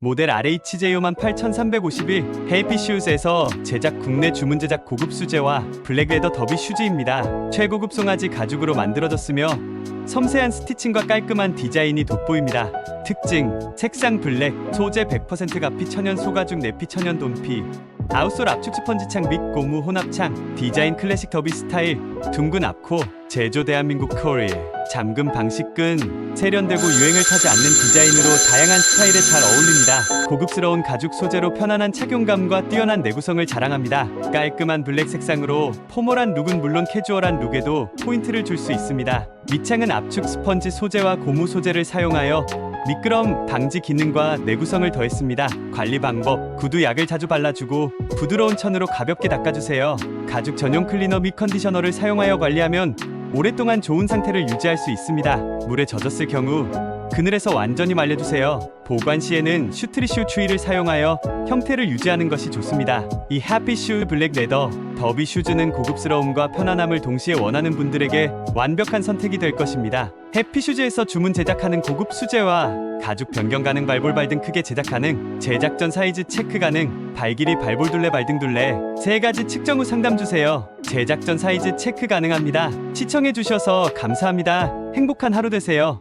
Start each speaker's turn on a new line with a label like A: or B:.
A: 모델 RHJ5 8351 헤이피 슈즈에서 제작 국내 주문 제작 고급 수제와 블랙레더 더비 슈즈입니다. 최고급 송아지 가죽으로 만들어졌으며 섬세한 스티칭과 깔끔한 디자인이 돋보입니다. 특징 색상 블랙, 소재 100% 가피 천연 소가죽 내피 천연 돈피 아웃솔 압축 스펀지창 및 고무 혼합창 디자인 클래식 더비 스타일 둥근 앞코 제조 대한민국 코리아 잠금 방식끈 세련되고 유행을 타지 않는 디자인으로 다양한 스타일에 잘 어울립니다. 고급스러운 가죽 소재로 편안한 착용감과 뛰어난 내구성을 자랑합니다. 깔끔한 블랙 색상으로 포멀한 룩은 물론 캐주얼한 룩에도 포인트를 줄 수 있습니다. 밑창은 압축 스펀지 소재와 고무 소재를 사용하여 미끄럼 방지 기능과 내구성을 더했습니다. 관리 방법: 구두 약을 자주 발라주고 부드러운 천으로 가볍게 닦아주세요. 가죽 전용 클리너 및 컨디셔너를 사용하여 관리하면 오랫동안 좋은 상태를 유지할 수 있습니다. 물에 젖었을 경우 그늘에서 완전히 말려주세요. 보관 시에는 슈트리슈 추위를 사용하여 형태를 유지하는 것이 좋습니다. 이 해피슈 블랙 레더 더비 슈즈는 고급스러움과 편안함을 동시에 원하는 분들에게 완벽한 선택이 될 것입니다. 해피슈즈에서 주문 제작하는 고급 수제와 가죽 변경 가능 발볼 발등 크게 제작 가능, 제작 전 사이즈 체크 가능, 발 길이 발볼 둘레 발등 둘레 세 가지 측정 후 상담 주세요. 제작 전 사이즈 체크 가능합니다. 시청해 주셔서 감사합니다. 행복한 하루 되세요.